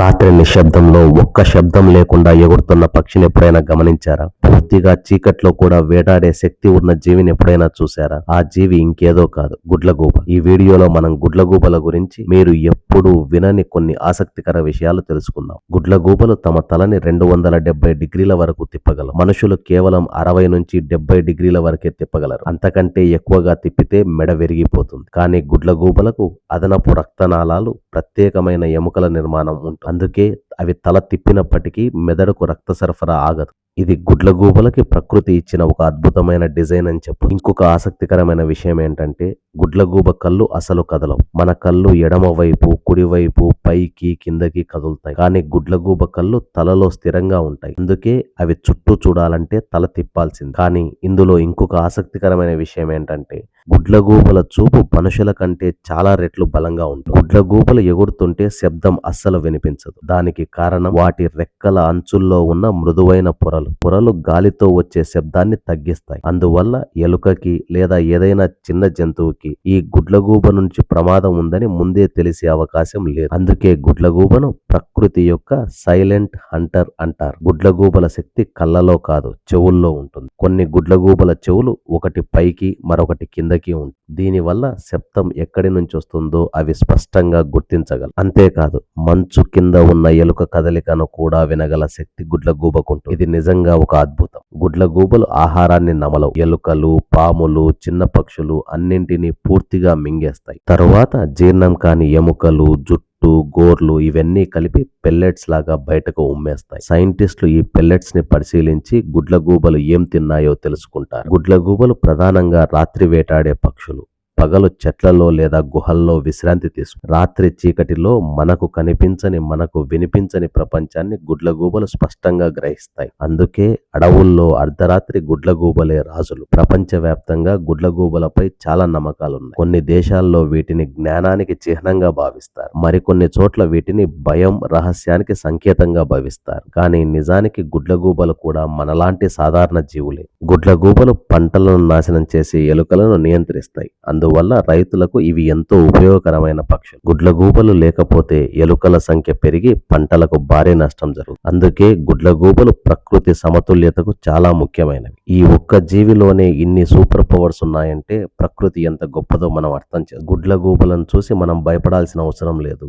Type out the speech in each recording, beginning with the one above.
రాత్రి నిశ్శబ్దంలో ఒక్క శబ్దం లేకుండా ఎగురుతున్న పక్షిని ఎప్పుడైనా గమనించారా? పూర్తిగా చీకట్లో కూడా వేటాడే శక్తి ఉన్న జీవిని ఎప్పుడైనా చూసారా ఆ జీవి ఇంకేదో కాదు గుడ్లగూబ ఈ వీడియోలో మనం గుడ్లగూబల గురించి మీరు ఎప్పుడు వినని కొన్ని ఆసక్తికర విషయాలు తెలుసుకుందాం. గుడ్లగూబలు తమ తలని రెండు వందల డెబ్బై డిగ్రీల వరకు తిప్పగలరు మనుషులు కేవలం అరవై నుంచి డెబ్బై డిగ్రీల వరకే తిప్పగలరు. అంతకంటే ఎక్కువగా తిప్పితే మెడ విరిగిపోతుంది. కానీ గుడ్లగూబలకు అదనపు రక్తనాళాలు ప్రత్యేకమైన ఎముకల నిర్మాణం ఉంటుంది అందుకే అవి తల తిప్పినప్పటికీ మెదడుకు రక్త సరఫరా ఆగదు. ఇది గుడ్లగూబలకి ప్రకృతి ఇచ్చిన ఒక అద్భుతమైన డిజైన్ అని చెప్పు. ఇంకొక ఆసక్తికరమైన విషయం ఏంటంటే గుడ్లగూబ కళ్ళు అసలు కదలవు. మన కళ్ళు ఎడమ వైపు కుడివైపు పైకి కిందకి కదులుతాయి. కానీ గుడ్లగూబ కళ్ళు తలలో స్థిరంగా ఉంటాయి. అందుకే అవి చుట్టూ చూడాలంటే తల తిప్పాల్సింది. కానీ ఇందులో ఇంకొక ఆసక్తికరమైన విషయం ఏంటంటే గుడ్లగూబల చూపు మనుషుల కంటే చాలా రెట్లు బలంగా ఉంటుంది. గుడ్లగూబలు ఎగురుతుంటే శబ్దం అస్సలు వినిపించదు. దానికి కారణం వాటి రెక్కల అంచుల్లో ఉన్న మృదువైన పొరలు. పొరలు గాలితో వచ్చే శబ్దాన్ని తగ్గిస్తాయి. అందువల్ల ఎలుకకి లేదా ఏదైనా చిన్న జంతువుకి ఈ గుడ్లగూబ నుంచి ప్రమాదం ఉందని ముందే తెలిసే అవకాశం లేదు. అందుకే గుడ్లగూబను ప్రకృతి యొక్క సైలెంట్ హంటర్ అంటారు. గుడ్లగూబల శక్తి కళ్ళలో కాదు చెవుల్లో ఉంటుంది. కొన్ని గుడ్లగూబల చెవులు ఒకటి పైకి మరొకటి కిందకి ఉంటుంది దీనివల్ల శబ్దం ఎక్కడి నుంచి వస్తుందో అవి స్పష్టంగా గుర్తించగల అంతేకాదు మంచు కింద ఉన్న ఎలుక కదలికను కూడా వినగల శక్తి గుడ్లగూబకుంటుంది. ఇది నిజంగా ఒక అద్భుతం. గుడ్లగూబలు ఆహారాన్ని నమలవు. ఎలుకలు పాములు చిన్న పక్షులు అన్నింటినీ పూర్తిగా మింగేస్తాయి. తరువాత జీర్ణం కాని ఎముకలు జుట్టు గోర్లు ఇవన్నీ కలిపి పెల్లెట్స్ లాగా బయటకు ఉమ్మేస్తాయి. సైంటిస్టులు ఈ పెల్లెట్స్ని పరిశీలించి గుడ్లగూబలు ఏం తిన్నాయో తెలుసుకుంటారు. గుడ్లగూబలు ప్రధానంగా రాత్రి వేటాడే పక్షులు. పగలు చెట్లలో లేదా గుహల్లో విశ్రాంతి తీసుకు రాత్రి చీకటిలో మనకు కనిపించని మనకు వినిపించని ప్రపంచాన్ని గుడ్లగూబలు స్పష్టంగా గ్రహిస్తాయి. అందుకే అడవుల్లో అర్ధరాత్రి గుడ్లగూబలే రాజులు. ప్రపంచవ్యాప్తంగా గుడ్లగూబలపై చాలా నమ్మకాలు ఉన్నాయి కొన్ని దేశాల్లో వీటిని జ్ఞానానికి చిహ్నంగా భావిస్తారు. మరికొన్ని చోట్ల వీటిని భయం రహస్యానికి సంకేతంగా భావిస్తారు. కానీ నిజానికి గుడ్లగూబలు కూడా మనలాంటి సాధారణ జీవులే. గుడ్లగూబలు పంటలను నాశనం చేసి ఎలుకలను నియంత్రిస్తాయి. అందువల్ల రైతులకు ఇవి ఎంతో ఉపయోగకరమైన పక్షులు. గుడ్లగూబలు లేకపోతే ఎలుకల సంఖ్య పెరిగి పంటలకు భారీ నష్టం జరుగుతుంది. అందుకే గుడ్లగూబలు ప్రకృతి సమతుల్యతకు చాలా ముఖ్యమైనవి. ఈ ఒక్క జీవిలోనే ఇన్ని సూపర్ పవర్స్ ఉన్నాయంటే ప్రకృతి ఎంత గొప్పదో మనం అర్థం చే గుడ్లగూబలను చూసి మనం భయపడాల్సిన అవసరం లేదు.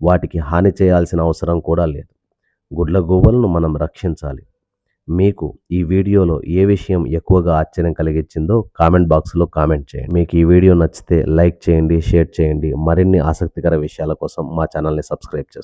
వాటికి హాని చేయాల్సిన అవసరం కూడా లేదు. గుడ్లగూబలను మనం రక్షించాలి. మీకు ఈ వీడియోలో ఏ విషయం ఎక్కువగా ఆశ్చర్యం కలిగించిందో కామెంట్ బాక్స్లో కామెంట్ చేయండి. మీకు ఈ వీడియో నచ్చితే లైక్ చేయండి షేర్ చేయండి. మరిన్ని ఆసక్తికర విషయాల కోసం మా ఛానల్ని సబ్స్క్రైబ్ చేసుకోండి.